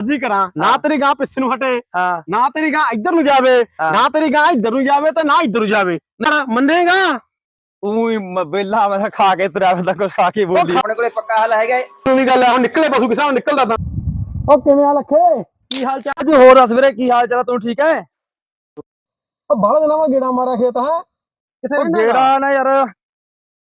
ਜੀ ਕਰਾਂ। ਨਾ ਤੇਰੀ ਗਾਂ ਪਿੱਛੇ ਨੂੰ ਹਟੇ। ਹਾਂ। ਨਾ ਤੇਰੀ ਗਾਂ ਇੱਧਰ ਨੂੰ ਜਾਵੇ। ਨਾ ਤੇਰੀ ਗਾਂ ਇੱਧਰ ਨੂੰ ਜਾਵੇ ਤੇ ਨਾ ਇੱਧਰ ਨੂੰ ਜਾਵੇ। ਨਾ ਮੰਨੇਗਾ ਉਹੀ ਬੇਲਾ ਮੈਂ ਖਾ ਕੇ ਤੁਰਿਆ ਫਿਰਦਾ ਕੁਛ ਖਾ ਕੇ ਬੋਲੀ। ਆਪਣੇ ਕੋਲੇ ਪੱਕਾ ਹੱਲ ਹੈਗਾ। ਤੂੰ ਗੱਲ ਹੁਣ ਨਿਕਲੇ ਪਸ਼ੂ ਕਿਸਾ ਹੁਣ ਨਿਕਲਦਾ ਤਾਂ। ਉਹ ਕਿਵੇਂ ਆ ਲੱਖੇ? ਕੀ ਹਾਲ ਚਾਲ? ਅੱਜ ਹੋਰ ਦੱਸ ਵੀਰੇ ਕੀ ਹਾਲ ਚਾਲ ਤੂੰ ਠੀਕ ਹੈ ਉਹ ਬਾਹਲਾ ਦਿਨਾਂ ਵਾ ਗੇੜਾ ਮਾਰਿਆ ਖੇਤ ਹੈ? ਕਿੱਥੇ ਜਿਹੜਾ ਨਾ ਯਾਰ।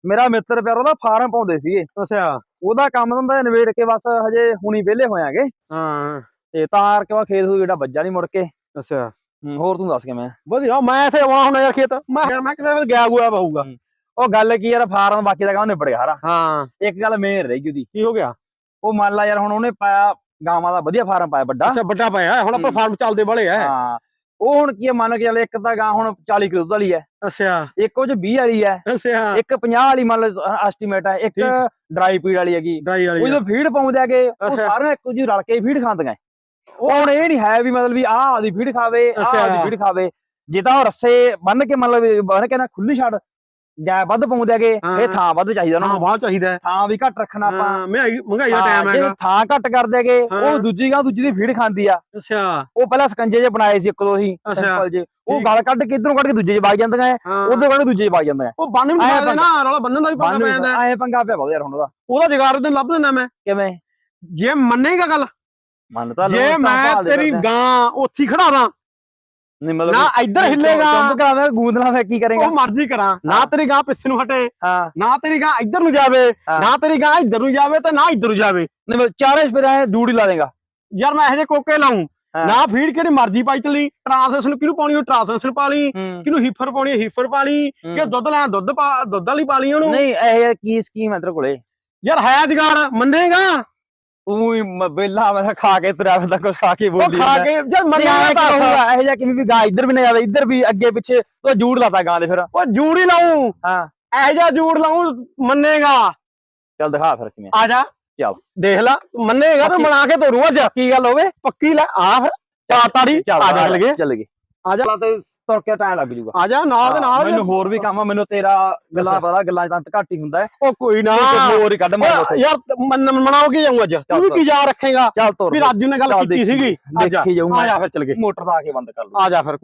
ਮੇਰਾ ਮਿੱਤਰ ਪਿਆਰ ਉਹਦਾ ਫਾਰਮ ਪਾਉਂਦੇ ਸੀਗੇ। ਅੱਛਾ। ਉਹਦਾ ਕੰਮ ਧੰਦਾ ਨਿਬੇੜ ਕੇ ਬਸ ਹਜੇ ਹੁਣੀ ਵਿਹਲੇ ਹੋਇਆਂਗੇ। ਹਾਂ। ਤੇ ਤਾਰ ਕੇ ਬਾਅਦ ਖੇਤ ਨੂੰ ਜਿਹੜਾ ਵੱਜਾ ਨਹੀਂ ਮੁੜ ਕੇ। ਅੱਛਾ। ਹੂੰ, ਹੋਰ ਤੂੰ ਦੱਸ ਕਿਵੇਂ ਵਧੀਆ ਮੈਂ ਇੱਥੇ ਆਉਣਾ ਹੁਣ ਯਾਰ ਖੇਤ। ਮੈਂ ਯਾਰ ਮੈਂ ਕਿਤੇ ਗਿਆ ਗੁਆ ਪਊਗਾ। ਉਹ ਗੱਲ ਕੀ ਯਾਰ ਫਾਰਮ ਬਾਕੀ ਦਾ ਕੰਮ ਨਿਬੜ ਗਿਆ ਸਾਰਾ। ਹਾਂ। ਇੱਕ ਗੱਲ ਮੇਨ ਰਹਿ ਗਈ ਉਹਦੀ। ਕੀ ਹੋ ਗਿਆ? ਉਹ ਮੰਨ ਲਾ ਯਾਰ ਹੁਣ ਉਹਨੇ ਪਾਇਆ ਗਾਵਾਂ ਦਾ ਵਧੀਆ ਫਾਰਮ ਪਾਇਆ ਵੱਡਾ। ਅੱਛਾ ਵੱਡਾ ਪਿਆ ਹੁਣ ਆਪਾਂ ਹੂੰ। ਫਾਰਮ ਚੱਲਦੇ ਵਾਲੇ ਐ ਹਾਂ। ਉਹ ਹੁਣ ਕੀ ਮੰਨ ਕੇ ਚੱਲ ਇੱਕ ਤਾਂ ਗਾਂ ਹੁਣ 40 ਕਿਲੋ ਦੁੱਧ ਵਾਲੀ ਹੈ। ਅੱਛਾ। ਇੱਕ ਉਹ ਚ 20 ਵਾਲੀ ਹੈ। ਅੱਛਾ। ਇੱਕ 50 ਵਾਲੀ ਮੰਨ ਲਓ ਐਸਟੀਮੇਟ ਹੈ। ਇੱਕ। ਡਰਾਈ ਪੀੜ ਵਾਲੀ ਹੈਗੀ। ਡਰਾਈ ਵਾਲੀ ਉਹ ਜਦੋਂ ਫੀਡ ਪਾਉਂਦੇ ਆਗੇ ਉਹ। ਸਾਰਿਆਂ ਇੱਕੋ ਜਿਹੀ ਰਲ ਕੇ ਫੀਡ ਖਾਂਦੀਆਂ ਉਹ ਹੁਣ ਇਹ ਨਹੀਂ ਹੈ ਵੀ ਮਤਲਬ ਵੀ ਆਹ ਆਦੀ ਫੀਡ ਖਾਵੇ ਆਹ। ਆਦੀ ਫੀਡ ਖਾਵੇ। ਜੇ ਤਾਂ ਉਹ ਰੱਸੇ ਬੰਨ ਕੇ ਮਤਲਬ ਬੰਨ ਕੇ ਨਾ ਖੁੱਲੀ ਛੱਡ ਗੈ ਵੱਧ ਪਾਉਂਦੇ ਆਗੇ ਇਹ। ਥਾਂ ਵੱਧ ਚਾਹੀਦਾ ਉਹਨਾਂ ਹਾਂ ਨੂੰ। ਬਾਹਰ ਚਾਹੀਦਾ ਹੈ। ਥਾਂ ਵੀ ਘੱਟ ਰੱਖਣਾ ਆਪਾਂ। ਹਾਂ ਮਹਿੰਗਾਈ ਮਹਿੰਗਾਈ ਦਾ ਹਾਂ, ਟਾਈਮ ਜੇ ਹੈਗਾ। ਥਾਂ ਘੱਟ ਕਰ ਦੇਗੇ ਹਾਂ। ਉਹ ਦੂਜੀ ਗਾਂ ਦੂਜੀ ਦੀ ਫੀਡ ਖਾਂਦੀ ਆ। ਅੱਛਾ। ਉਹ ਪਹਿਲਾਂ ਸਕੰਜੇ ਜੇ ਬਣਾਏ ਸੀ ਇੱਕ ਦੋ ਹੀ ਅੱਛਾ। ਸਿੰਪਲ ਜੇ ਉਹ ਠੀਕ। ਗਲ ਕੱਢ ਕੇ ਇਧਰੋਂ ਕੱਢ ਕੇ ਦੂਜੇ ਚ ਵਗ ਜਾਂਦੀਆਂ ਐ ਹਾਂ। ਉਧਰੋਂ ਕੱਢ ਕੇ ਦੂਜੇ ਚ ਵਗ ਜਾਂਦੀਆਂ ਉਹ ਬੰਨ ਨੂੰ ਆਇਆ ਦੇਣਾ ਰੌਲਾ ਬੰਨਣ ਦਾ ਵੀ ਪੰਗਾ ਪੈ ਜਾਂਦਾ। ਹੈ। ਐ ਪੰਗਾ ਪਿਆ ਬਹੁਤ ਯਾਰ ਹੁਣ ਉਹਦਾ। ਉਹਦਾ ਜਗਾੜ ਤੈਨੂੰ ਲੱਭ ਦਿੰਦਾ ਮੈਂ। ਕਿਵੇਂ? ਜੇ ਮੰਨੇਗਾ ਗੱਲ। ਮੰਨਤਾ ਜੇ ਮੈਂ ਤੇਰੀ ਗਾਂ ਉੱਥੇ ਹੀ ਖੜਾ ਦਾਂ ਨਹੀਂ ਮਤਲਬ ਨਾ ਇੱਧਰ ਹਿੱਲੇਗਾ। ਚੁੰਬ ਕਰਾਵੇਂ ਗੂੰਦਲਾ ਫੇ ਕੀ ਕਰੇਗਾ? ਉਹ ਮਰਜ਼ੀ ਕਰਾਂ। ਨਾ। ਤੇਰੀ ਗਾਂ ਪਿੱਛੇ ਨੂੰ ਹਟੇ। ਹਾਂ। ਨਾ ਤੇਰੀ ਗਾਂ ਇੱਧਰ ਨੂੰ ਜਾਵੇ। ਨਾ ਤੇਰੀ ਗਾਂ ਇੱਧਰ ਨੂੰ ਜਾਵੇ ਤੇ ਨਾ ਇੱਧਰ ਨੂੰ ਜਾਵੇ। ਨਹੀਂ ਮਤਲਬ ਚਾਰੇ ਸਪੇਰੇ ਜੂੜੀ ਲਾ ਦੇਗਾ। ਯਾਰ ਮੈਂ ਇਹੋ ਜਿਹੇ ਕੋਕੇ ਲਾਉਂ। ਨਾ ਫੀਡ ਕਿਹੜੀ ਮਰਜ਼ੀ ਪਾਈ ਚਲੀ। ਟ੍ਰਾਂਸਲੇਸ਼ਨ ਕਿਹਨੂੰ ਪਾਉਣੀ ਉਹ ਟ੍ਰਾਂਸਲੇਸ਼ਨ ਪਾ ਲਈ। ਕਿਹਨੂੰ ਹੀਫਰ ਪਾਉਣੀ ਹੈ ਹੀਫਰ ਪਾ ਲਈ। ਕਿ ਦੁੱਧ ਲੈਣਾ ਦੁੱਧ ਪਾ ਦੁੱਧ ਵਾਲੀ ਪਾ ਲਈ ਉਹਨੂੰ? ਨਹੀਂ ਇਹ ਕੀ ਸਕੀਮ ਹੈ ਤੇਰੇ ਕੋਲੇ? ਯਾਰ ਹੈ ਜਗਾੜ। ਮੰਨੇਗਾ? ਉਹੀ ਬੇਲਾ ਮੈਂ ਖਾ ਕੇ ਤੁਰਿਆ ਫਿਰਦਾ ਕੁਛ ਖਾ ਕੇ ਉਹ ਬੋਲੀ ਖਾ ਕੇ ਯਾਰ ਮੰਨੇਗਾ ਤਾਂ ਹੋਊਗਾ ਇਹ ਜਿਹਾ ਕਿਵੇਂ ਵੀ ਗਾਂ ਇੱਧਰ ਵੀ ਨਾ ਜਾਵੇ ਇੱਧਰ ਵੀ ਅੱਗੇ ਪਿੱਛੇ ਉਹ ਜੂੜ ਲਾਤਾ ਗਾਂ ਦੇ ਫਿਰ। ਉਹ ਜੂੜ ਹੀ ਲਾਉਂ ਹਾਂ। ਇਹੋ ਜਿਹਾ ਜੂੜ ਲਾਉਂ ਮੰਨੇਗਾ। ਚੱਲ ਦਿਖਾ ਫਿਰ ਕਿਵੇਂ। ਆ ਜਾ। ਚੱਲ। ਦੇਖ ਲੈ ਮੰਨੇਗਾ ਤੇ ਬਣਾ ਕੇ ਤੋਰੂ ਅੱਜ। ਕੀ ਗੱਲ ਹੋਵੇ। ਪੱਕੀ ਲੈ ਆ ਫਿਰ। ਚਾ ਤਾੜੀ ਚੱਲ ਆ ਜਾ ਲਗੇ ਚੱਲ ਗਏ। ਆ ਜਾ। ਤੇ ਤੁਰ ਕੇ ਟਾਈਮ ਲੱਗ ਜੂਗਾ। ਆ ਜਾ ਨਾਲ ਦੇ ਨਾਲ ਮੈਨੂੰ ਹੋਰ ਵੀ ਕੰਮ ਆ ਮੈਨੂੰ ਤੇਰਾ ਗੱਲਾਂ ਪਤਾ ਗੱਲਾਂ ਤਾਂ ਘੱਟ ਹੀ ਹੁੰਦਾ ਹੈ। ਉਹ ਕੋਈ ਨਾ। ਹੋਰ ਹੀ ਕੱਢ ਮਾਰ ਯਾਰ ਮਨ ਮਨਾਓ ਕੀ ਜਾਊਂ ਅੱਜ? ਤੂੰ ਵੀ ਕੀ ਜਾ ਰੱਖੇਗਾ? ਚੱਲ ਤੁਰ ਵੀ ਰਾਜੂ ਨੇ ਗੱਲ ਕੀਤੀ ਸੀਗੀ। ਦੇਖੀ ਜਾਊਂ ਆ। ਜਾ ਫਿਰ ਚੱਲ ਗਏ। ਮੋਟਰ ਦਾ ਆ ਕੇ ਬੰਦ ਕਰ ਲਓ ਆ ਜਾ ਫਿਰ।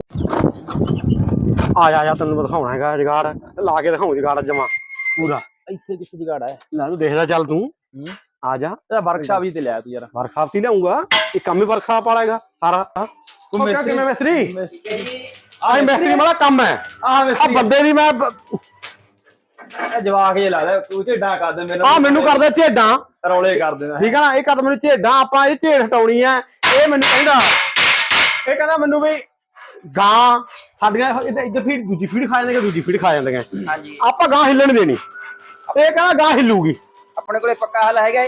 ਆ ਜਾ ਆ ਜਾ ਤੈਨੂੰ ਦਿਖਾਉਣਾ ਹੈਗਾ ਜਗਾੜ। ਲਾ ਕੇ ਦਿਖਾਉਂ ਜਗਾੜ ਜਮਾ। ਪੂਰਾ। ਇੱਥੇ ਕਿੱਥੇ ਜਗਾੜਾ ਹੈ ਲੈ ਤੂੰ ਦੇਖਦਾ ਚੱਲ ਤੂੰ। ਹੂੰ। ਆ ਜਾ। ਤੇ ਵਰਕਸ਼ਾਪ ਵੀ ਤੇ ਲਿਆ ਤੂੰ ਯਾਰ। ਵਰਕਸ਼ਾਪ ਤੇ ਲਿਆਉਂਗਾ। ਇਹ ਕੰਮ ਹੀ ਵਰਕਸ਼ਾਪ ਵਾਲਾ ਹੈਗਾ ਸਾਰਾ। ਤੂੰ ਕਿਵੇਂ ਮਿਸਤਰੀ? ਮਿਸਤਰੀ। ਆਹ ਮਿਸਤਰੀ ਵਾਲਾ ਕੰਮ ਹੈ। ਆ ਆ ਮਿਸਤਰੀ ਬੰਦੇ ਦੀ ਮੈਂ ਇਹ ਜਵਾਕ ਜੇ ਲੱਗਦਾ ਤੂੰ ਝੇਡਾ ਕਰ ਦੇ ਮੈਨੂੰ ਆ ਮੈਨੂੰ ਕਰਦਾ ਝੇਡਾਂ। ਰੌਲੇ ਕਰ ਦੇਣਾ। ਠੀਕ ਆ ਨਾ ਇਹ ਕਦ ਮੈਨੂੰ ਝੇਡਾਂ ਆਪਾਂ ਇਹ ਝੇਡ ਹਟਾਉਣੀ ਆ। ਇਹ ਮੈਨੂੰ ਕਹਿੰਦਾ ਇਹ ਕਹਿੰਦਾ ਮੈਨੂੰ ਵੀ ਗਾਂ ਸਾਡੀਆਂ ਇੱਧਰ ਇੱਧਰ ਫੀਡ ਦੂਜੀ ਫੀਡ ਖਾ ਜਾਂਦੇ ਦੂਜੀ ਫੀਡ ਖਾ ਜਾਂਦੇ ਹਾਂਜੀ। ਆਪਾਂ ਗਾਂ ਹਿੱਲਣ ਦੇਣੀ। ਇਹ ਕਹਿੰਦਾ ਗਾਂ ਹਿੱਲੂਗੀ। ਆਪਣੇ ਕੋਲੇ ਪੱਕਾ ਹੱਲ ਹੈਗਾ।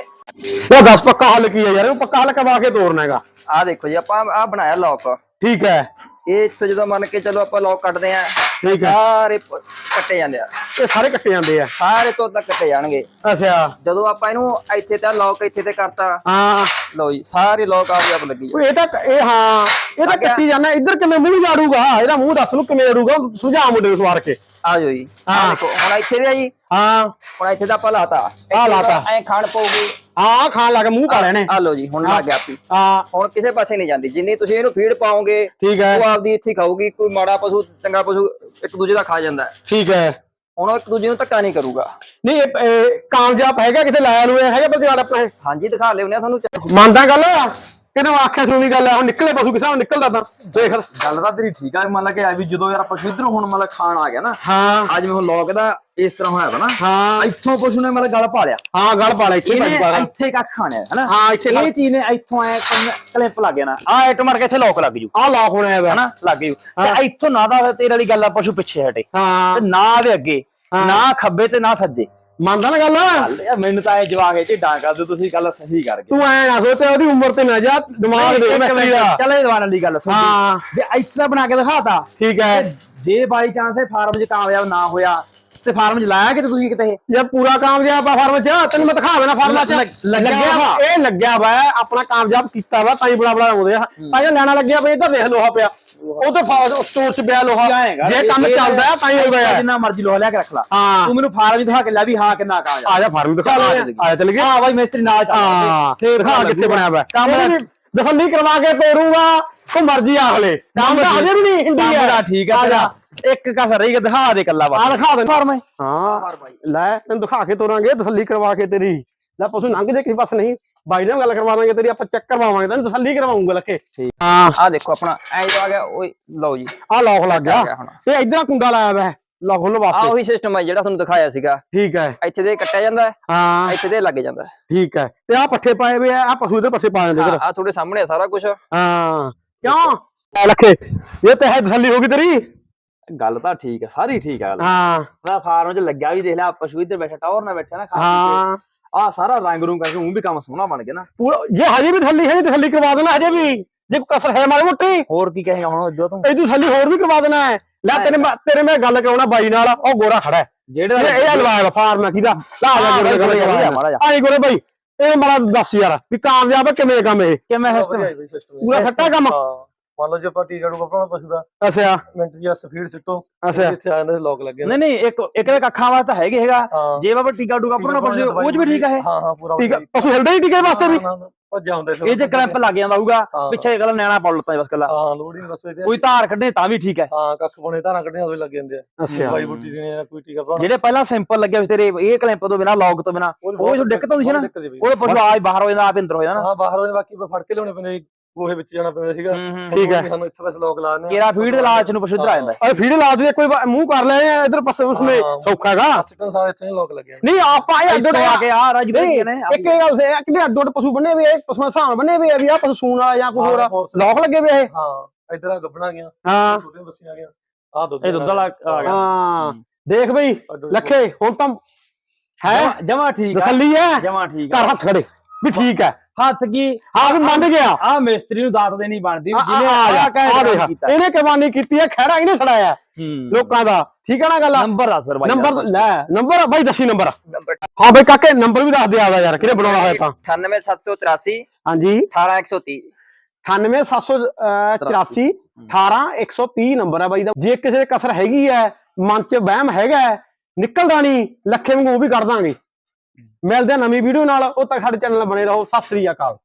ਉਹ ਦੱਸ ਪੱਕਾ ਹੱਲ ਕੀ ਹੈ ਯਾਰ ਉਹ ਪੱਕਾ ਹੱਲ ਕਰਵਾ ਕੇ ਤੋਰਨਾ ਹੈਗਾ। ਆਹ ਦੇਖੋ ਜੀ ਆਪਾਂ ਆਹ ਬਣਾਇਆ ਲੌਕ ਠੀਕ ਹੈ। ਇਹ ਇੱਥੇ ਜਦੋਂ ਮੰਨ ਕੇ ਚਲੋ ਆਪਾਂ ਲੌਕ ਕੱਟਦੇ ਆ ਠੀਕ ਸਾਰੇ ਪ- ਕੱਟੇ ਜਾਂਦੇ ਆ। ਇਹ ਸਾਰੇ ਕੱਟੇ ਜਾਂਦੇ ਆ? ਸਾਰੇ ਤੋਂ ਤੱਕ ਕੱਟੇ ਜਾਣਗੇ। ਅੱਛਾ। ਜਦੋਂ ਆਪਾਂ ਇਹਨੂੰ ਇੱਥੇ ਤਾਂ ਲੌਕ ਇੱਥੇ ਤੇ ਕਰਤਾ। ਹਾਂ। ਲਓ ਜੀ ਸਾਰੇ ਲੌਕ ਆਪ ਆਪ ਲੱਗੀ ਉਹ ਇਹ ਤਾਂ ਇਹ ਹਾਂ ਇਹ ਤਾਂ। ਕੱਟੀ ਜਾਂਦਾ ਇੱਧਰ ਕਿਵੇਂ ਮੂੰਹ ਜਾੜੂਗਾ? ਇਹਦਾ ਮੂੰਹ ਦੱਸ ਨੂੰ ਕਿਵੇਂ ਜਾੜੂਗਾ ਸੁਝਾ ਮੁੰਡੇ ਨੂੰ ਸਵਾਰ ਕੇ। ਆ ਜਾਓ ਜੀ। ਆਹ ਹਾਂ। ਦੇਖੋ ਹੁਣ ਇੱਥੇ ਦੇ ਆ ਜੀ। ਹਾਂ। ਹੁਣ ਇੱਥੇ ਤਾਂ ਆਪਾਂ ਲਾਤਾ। ਲਾਤਾ। ਐ ਖਾਣ ਪਊਗੀ। ਹਾਂ ਖਾਣ ਲੱਗ ਮੂੰਹ ਪਾ ਲੈਣੇ ਆ ਲਓ ਜੀ ਹੁਣ ਲੱਗ ਗਿਆ ਆਪੀ। ਹਾਂ ਹੁਣ ਕਿਸੇ ਪਾਸੇ ਨਹੀਂ ਜਾਂਦੀ। ਜਿੰਨੀ ਤੁਸੀਂ ਇਹਨੂੰ ਫੀਡ ਪਾਓਗੇ ਠੀਕ ਹੈ। ਉਹ ਆਪਦੀ ਇੱਥੇ ਖਾਊਗੀ। ਕੋਈ ਮਾੜਾ ਪਸ਼ੂ ਚੰਗਾ ਪਸ਼ੂ ਇੱਕ ਦੂਜੇ ਦਾ ਖਾ ਜਾਂਦਾ। ਠੀਕ ਹੈ। ਹੁਣ ਉਹ ਇੱਕ ਦੂਜੇ ਨੂੰ ਧੱਕਾ ਨਹੀਂ ਕਰੂਗਾ। ਨਹੀਂ ਇਹ ਕਾਮਯਾਬ ਹੈਗਾ ਕਿਤੇ ਲਾਇਆ ਨੂੰ ਹੈਗਾ ਬਲਜੀਵਾਲ ਆਪਣਾ? ਹਾਂਜੀ ਦਿਖਾ ਲਿਓ ਤੁਹਾਨੂੰ ਮੰਨਦਾ ਗੱਲ? ਕਿਤੇ ਆਖਿਆ ਸੁਣੀ ਗੱਲ ਹੈ ਹੁਣ ਨਿਕਲੇ ਪਸ਼ੂ ਕਿਸਾ ਨਿਕਲਦਾ ਤਾਂ। ਦੇਖ। ਗੱਲ ਤਾਂ ਤੇਰੀ ਠੀਕ ਆ ਮੰਨ ਲਾ ਕਿ ਆ ਵੀ ਜਦੋਂ ਯਾਰ ਪਸ਼ੂ ਇਧਰੋਂ ਹੁਣ ਮਤਲਬ ਖਾਣ ਆ ਗਿਆ ਨਾ ਹਾਂ। ਅੱਜ ਮੈਂ ਲੋਕ ਦਾ ਇਸ ਤਰ੍ਹਾਂ ਹੋਇਆ ਵਾ ਨਾ ਹਾਂ। ਇੱਥੋਂ ਪਸ਼ੂ ਨੇ ਮਤਲਬ ਗਲ ਪਾ ਲਿਆ। ਹਾਂ ਗੱਲ ਪਾ ਲੈ ਇੱਥੇ ਪਾ ਲੈ। ਇੱਥੇ ਕੱਖ ਖਾਣਿਆ ਹਨਾ? ਹਾਂ ਇੱਥੇ ਇਹ ਚੀਜ਼ ਨੇ ਇੱਥੋਂ ਐ ਕਲਿੱਪ ਲੱਗ ਜਾਣਾ। ਆ ਇੱਟ ਮਾਰ ਕੇ ਇੱਥੇ ਲੋਕ ਲੱਗ ਜੂ। ਆ ਲੋਕ ਹੋਣਾ ਹੈ ਹਨਾ? ਲੱਗ ਜੂ। ਤੇ ਇੱਥੋਂ ਨਾ ਦਾ ਤੇਰੇ ਵਾਲੀ ਗੱਲ ਆ ਪਸ਼ੂ ਪਿੱਛੇ ਹਟੇ। ਹਾਂ। ਤੇ ਨਾ ਆਵੇ ਅੱਗੇ। ਨਾ ਖੱਬੇ ਤੇ ਨਾ ਸੱਜੇ। ਮੰਨਦਾ ਨਾ ਗੱਲ? ਯਾਰ ਮੈਨੂੰ ਤਾਂ ਇਹ ਜਵਾਕ ਇਹ ਢਾਂ ਕਰ ਦਿਓ ਤੁਸੀਂ ਗੱਲ ਸਹੀ ਕਰ ਗਏ ਤੂੰ ਐ ਨਾ ਸੋਚ ਉਹਦੀ ਉਮਰ ਤੇ ਨਾ ਜਾ ਦਿਮਾਗ ਦੇ ਮਿਸਤਰੀ ਦਾ। ਚਲੇ ਜਵਾਨ ਵਾਲੀ ਗੱਲ ਸੁਣ ਹਾਂ। ਵੀ ਇੱਥੇ ਬਣਾ ਕੇ ਦਿਖਾਤਾ ਠੀਕ ਹੈ। ਜੇ ਬਾਈ ਚਾਂਸ ਇਹ ਫਾਰਮ 'ਚ ਕਾਮਯਾਬ ਨਾ ਹੋਇਆ ਤੇ ਫਾਰਮ 'ਚ ਲਾਇਆ ਕਿਤੇ ਤੁਸੀਂ ਕਿਤੇ? ਜੇ ਪੂਰਾ ਕਾਮਯਾਬ ਆ ਫਾਰਮ ਚ ਤੈਨੂੰ ਮੈਂ ਦਿਖਾ ਦੇਣਾ ਫਾਰਮ ਚ। ਲੱਗ- ਲੱਗਿਆ ਲੱਗਿਆ ਵਾ। ਇਹ ਲੱਗਿਆ ਵਾ ਆਪਣਾ ਕਾਮਯਾਬ ਕੀਤਾ ਵਾ ਤਾਂ ਹੀ ਬੜਾ ਬੜਾ ਆਉਂਦੇ ਆ। ਤਾਂ ਇਹ ਲੈਣਾ ਲੱਗਿਆ ਬਈ ਇੱਧਰ ਦੇਖ ਲੋਹਾ ਪਿਆ। ਉਹ ਤਾਂ ਸਟੋਰ ਚ ਪਿਆ ਲੋਹਾ। ਜਾਏਗਾ ਜੇ ਕੰਮ ਚੱਲਦਾ ਆ ਤਾਂ ਹੀ ਹੋ ਗਿਆ ਜਿੰਨਾ ਮਰਜ਼ੀ ਲੋਹਾ ਲਿਆ ਕੇ ਰੱਖ ਲਾ। ਹਾਂ। ਤੂੰ ਮੈਨੂੰ ਫਾਰਮ 'ਚ ਦਿਖਾ ਕੇ ਲੈ ਵੀ ਹਾਂ ਕਿੰਨਾ ਕਾਮਯਾਬ ਆ ਜਾ। ਫਾਰਮ ਦਿਖਾ। ਚੱਲ ਆ ਆ ਜਾ ਜਾ ਚੱਲ ਗਿਆ ਹਾਂ ਬਾਈ ਮਿਸਤਰੀ ਨਾਲ ਚੱਲ ਹਾਂ ਫੇਰ ਦਿਖਾ ਕਿੱਥੇ ਬਣਿਆ ਵਾ। ਕੰਮ ਵੀ ਤਸੱਲੀ ਕਰਵਾ ਕੇ ਤੋਰੂਗਾ ਉਹ ਮਰਜ਼ੀ ਆਖ ਲੈ ਕੰਮ ਤਾਂ ਹਜੇ ਵੀ ਨਹੀਂ ਹਿੰਦੀ ਕੰਮ ਹੈ ਦਾ ਠੀਕ ਆ ਤੇਰਾ। ਇੱਕ ਕਸਰ ਰਹੀ ਦਿਖਾ ਦੇ ਕੱਲਾ ਆ ਬਸ ਦਿਖਾ ਦੇ ਫਾਰਮ ਹੈ। ਲੈ ਤੈਨੂੰ ਦਿਖਾ ਕੇ ਤੋਰਾਂਗੇ ਤਸੱਲੀ ਕਰਵਾ ਕੇ ਤੇਰੀ। ਲੈ ਪਸ਼ੂ ਲੰਘ ਜੇ ਕਿਸੇ ਪਾਸੇ ਨਹੀਂ ਬਾਈ ਨਾਲ ਗੱਲ ਕਰਵਾ ਦਾਂਗੇ ਤੇਰੀ ਆਪਾਂ ਚੈੱਕ ਕਰਵਾਵਾਂਗੇ ਤੈਨੂੰ ਤਸੱਲੀ ਕਰਵਾਉਂਗਾ ਲੱਕੇ ਹਾਂ। ਆ ਦੇਖੋ ਆਪਣਾ ਐ ਆ ਗਿਆ ਓਏ ਲਓ ਜੀ। ਆ ਲੌਕ ਲੱਗ ਆ ਗਿਆ ਤੇ ਇਧਰ ਕੁੰਡਾ ਲਾਇਆ ਵਾ ਲੌਕ ਖੋਲ੍ਹਣ ਆ ਵਾਸਤੇ ਉਹੀ ਸਿਸਟਮ ਹੈ ਜਿਹੜਾ ਤੁਹਾਨੂੰ ਦਿਖਾਇਆ ਸੀਗਾ। ਠੀਕ ਹੈ। ਇੱਥੇ ਦੇ ਕੱਟਿਆ ਜਾਂਦਾ ਹੈ, ਹਾਂ। ਇੱਥੇ ਦੇ ਲੱਗ ਜਾਂਦਾ। ਠੀਕ ਹੈ। ਤੇ ਆ ਪੱਠੇ ਪਾਏ ਵੇ ਆ ਆ ਪਸ਼ੂ ਦੇ ਪਾਸੇ ਪਾ ਜਾਂਦੇ ਇਧਰ। ਆ ਤੁਹਾਡੇ ਸਾਹਮਣੇ ਹੈ ਸਾਰਾ ਕੁਝ ਹਾਂ। ਕਿਉਂ? ਲੈ ਲੱਖੇ ਇਹ ਤੇ ਹੈ ਤਸੱਲੀ ਹੋ ਗਈ ਤੇਰੀ। ਗੱਲ ਤਾਂ ਠੀਕ ਆ ਸਾਰੀ ਠੀਕ ਆ ਗੱਲ। ਹਾਂ। ਮੈਂ ਫਾਰਮ 'ਚ ਲੱਗਿਆ ਵੀ ਦੇਖ ਲਿਆ ਪਸ਼ੂ ਇੱਧਰ ਬੈਠਾ ਟੌਰ ਨਾਲ ਬੈਠਾ ਨਾ ਖਾ ਹਾਂ। ਆ ਸਾਰਾ ਰੰਗ ਰੂੰਗ ਕਰਕੇ ਉਹ ਵੀ ਕੰਮ ਸੋਹਣਾ ਬਣ ਗਿਆ ਨਾ। ਪੂਰਾ ਜੇ ਹਜੇ ਵੀ ਤਸੱਲੀ ਹੈ ਤਸੱਲੀ ਕਰਵਾ ਦੇਣਾ ਹਜੇ ਵੀ। ਜੇ ਕੋਈ ਕਸਰ ਹੈ ਮਾੜੀ ਮੋਟੀ। ਹੋਰ ਕੀ ਕਹੇਗਾ ਹੁਣ ਇਦੋਂ ਤੂੰ ਇਹ ਤੂੰ ਤਸੱਲੀ ਹੋਰ ਵੀ ਕਰਵਾ ਦੇਣਾ ਹੈ। ਲੈ ਤੇਰੇ ਮੈਂ ਤੇਰੇ ਮੈਂ ਗੱਲ ਕਰਾਉਣਾ ਬਾਈ ਨਾਲ ਉਹ ਗੋਰਾ ਖੜਾ ਹੈ। ਜਿਹੜੇ ਇਹ ਲਵਾਇਆ ਫਾਰਮ ਕਿਹਦਾ? ਲਾ ਆ ਹਾਂ, ਜਾ ਬਾਈ, ਗੋਰੇ। ਆਈ ਗੋਰੇ। ਬਾਈ ਇਹ ਮਾੜਾ ਦੱਸ ਯਾਰ ਵੀ ਕਾਮਯਾਬ ਹੈ ਕਿਵੇਂ ਕੰਮ ਇਹ? ਕਿਵੇਂ ਸਿਸਟਮ ਪੂਰਾ ਖੱਟਾ ਕੰਮ। ਮੰਨ ਲਓ ਜੇ ਆਪਾਂ ਟੀਕਾ ਟੂਕਾ ਭਰਾਉਣਾ ਪਸ਼ੂ ਦਾ ਅੱਛਾ। ਮਿੰਟ ਜੀ ਸਪੀਡ ਸਿੱਟੋ। ਅੱਛਾ। ਇੱਥੇ ਆ ਜਾਂਦੇ ਲੋਕ ਲੱਗੇ ਨਹੀਂ ਨਹੀਂ ਇੱਕ ਇੱਕ ਦੇ ਅੱਖਾਂ ਵਾਸਤੇ ਹੈਗੇ ਹੈਗਾ। ਹਾਂ। ਜੇ ਬਾਬਾ ਟੀਕਾ ਟੂਕਾ ਭਰਨਾ ਪੜਦੇ ਉਹ ਚ ਵੀ ਠੀਕ ਇਹ। ਹਾਂ ਹਾਂ ਪੂਰਾ ਠੀਕ ਹੈ। ਪਸ਼ੂ ਹਿਲਦੇ ਹੀ ਟੀਕੇ ਵਾਸਤੇ ਵੀ? ਭੱਜਾ ਹੁੰਦੇ ਇਹ ਚ ਕ੍ਰੈਂਪ ਲੱਗ ਜਾਂਦਾ ਹੋਊਗਾ ਹਾਂ। ਪਿੱਛੇ ਗੱਲ ਨੈਣਾ ਪੜ ਲੱਤਾਂ ਬਸ ਕੱਲਾ ਹਾਂ ਲੋੜ ਹੀ ਨਹੀਂ ਬਸ ਇਹਦੇ ਕੋਈ ਧਾਰ ਕੱਢੇ ਤਾਂ ਵੀ ਠੀਕ ਹੈ। ਹਾਂ ਕੱਖ ਪਾਉਣੇ ਧਾਰਾਂ ਕੱਢਣੇ ਉਹਦੇ ਲੱਗ ਜਾਂਦੇ ਆ। ਅੱਛਾ। ਦਵਾਈ ਬੂਟੀ ਆ ਕੋਈ ਟੀਕਾ ਭਰਾਉਣਾ ਜਿਹੜੇ ਪਹਿਲਾਂ ਸਿੰਪਲ ਲੱਗਿਆ ਵੀ ਤੇਰੇ ਇਹ ਕਲੈਂਪ ਤੋਂ ਬਿਨਾ ਲੌਕ ਤੋਂ ਬਿਨਾ ਉਹ ਜੋ ਦਿੱਕਤ ਹੁੰਦੀ ਸੀ ਨਾ? ਸੀ ਉਹ ਪਸ਼ੂ ਆਜ ਬਾਹਰ ਹੋ ਜਾਂਦਾ ਆਪ ਅੰਦਰ ਹੋ ਜਾਂਦਾ ਹਾਂ ਬਾਹਰ ਉਹਦੇ ਬਾਕੀ ਫੜ ਕੇ ਲਿਆਉਣੇ ਪੈਂਦੇ ਸੀ, ਗੋਹੇ ਵਿੱਚ ਜਾਣਾ ਪੈਂਦਾ ਸੀਗਾ। ਹੂੰ ਹੂੰ। ਠੀਕ ਹੈ। ਸਾਨੂੰ ਇੱਥੇ ਬਸ ਲੋਕ ਲਾ ਦਿੰਦੇ ਕੇਰਾ ਫੀਡ ਦੇ ਲਾਲਚ ਨੂੰ ਪਸ਼ੂ ਇੱਧਰ ਆ ਜਾਂਦਾ ਅਰੇ ਫੀਡ ਲਾ ਦੇ ਕੋਈ ਮੂੰਹ ਕਰ ਲੈ ਇਧਰ ਪਾਸੇ ਉਸਮੇ ਹਾਂ। ਸੌਖਾ ਹੈਗਾ। ਸਿੱਟਣ ਸਾਰੇ ਇੱਥੇ ਲੋਕ ਲੱਗੇ ਆ। ਨਹੀਂ ਆਪਾਂ ਇਹ ਅੱਡੋ ਇੱਥੋਂ ਆ ਕੇ ਆ ਰਾਜ ਨਹੀਂ ਨੇ ਇੱਕ ਇਹ ਗੱਲ ਸੇ ਕਿ ਅੱਡੋ ਅੱਡ ਪਸ਼ੂ ਬੰਨੇ ਵੇ ਪਸ਼ੂ ਸਾਹ ਬੰਨੇ ਵੇ ਵੀ ਆ ਪਸ਼ੂ ਸੂਣ ਵਾਲਾ ਜਾਂ ਕੋਈ ਹੋਰ ਆ। ਹਾਂ, ਲੋਕ ਲੱਗੇ ਵੇ ਇਹ। ਹਾਂ ਇੱਧਰ ਆ ਗੱਬਣਾ ਗਿਆ ਹਾਂ। ਛੋਟੀਆਂ ਬੱਸੀਆਂ ਗਿਆ ਆ ਦੁੱਧ ਇਹ ਦੁੱਧ ਵਾਲਾ ਆ ਗਿਆ। ਹਾਂ ਦੇਖ ਬਈ ਲੱਖੇ ਹੁਣ ਤਾਂ ਹੈ? ਜਮਾ ਠੀਕ ਆ। ਤਸੱਲੀ ਹੈ? ਜਮਾ ਠੀਕ ਆ। ਘਰ ਹੱਥ ਖੜੇ। ਵੀ ਠੀਕ ਹੈ। ਹੱਥ ਕੀ? ਹਾਂ ਵੀ ਮੰਨ ਗਿਆ। ਆ ਮਿਸਤਰੀ ਨੂੰ ਦਾਤ ਦੇਣੀ ਬਣਦੀ ਆ ਜਿਹਨੇ ਆ ਆ ਦੇਖ। ਕੀਤਾ। ਇਹਨੇ ਕਮਾਨੀ ਕੀਤੀ ਹੈ ਖੈਰਾ ਇਹਨੇ ਛੜਾਇਆ ਲੋਕਾਂ ਦਾ। ਠੀਕ ਹੈ ਨਾ ਗੱਲ? ਨੰਬਰ ਦੱਸ ਸਰ ਬਾਈ ਨੰਬਰ ਲੈ ਨੰਬਰ ਬਾਈ ਦੱਸੀ ਨੰਬਰ। ਹਾਂ ਬਈ ਕਾਕੇ ਨੰਬਰ ਵੀ ਦੱਸ ਦੇ ਆਦਾ ਯਾਰ ਕਿਹਨੇ ਬਣਾਉਣਾ ਹੋਇਆ ਤਾਂ? 98783 ਹਾਂਜੀ। 18130 98784 18130 ਨੰਬਰ ਹੈ ਬਾਈ ਦਾ। ਜੇ ਕਿਸੇ ਦੇ ਕਸਰ ਹੈਗੀ ਹੈ ਮਨ ਚ ਵਹਿਮ ਹੈਗਾ ਨਿਕਲਦਾ ਨਹੀਂ ਲੱਖੇ ਵਾਂਗੂ ਉਹ ਵੀ ਕਰ ਦਾਂਗੇ। ਮਿਲਦੇ ਆ ਨਵੀਂ ਵੀਡੀਓ ਨਾਲ। ਉਹ ਤੱਕ ਸਾਡੇ ਚੈਨਲ ਬਣੇ ਰਹੋ। ਸਤਿ ਸ੍ਰੀ ਅਕਾਲ।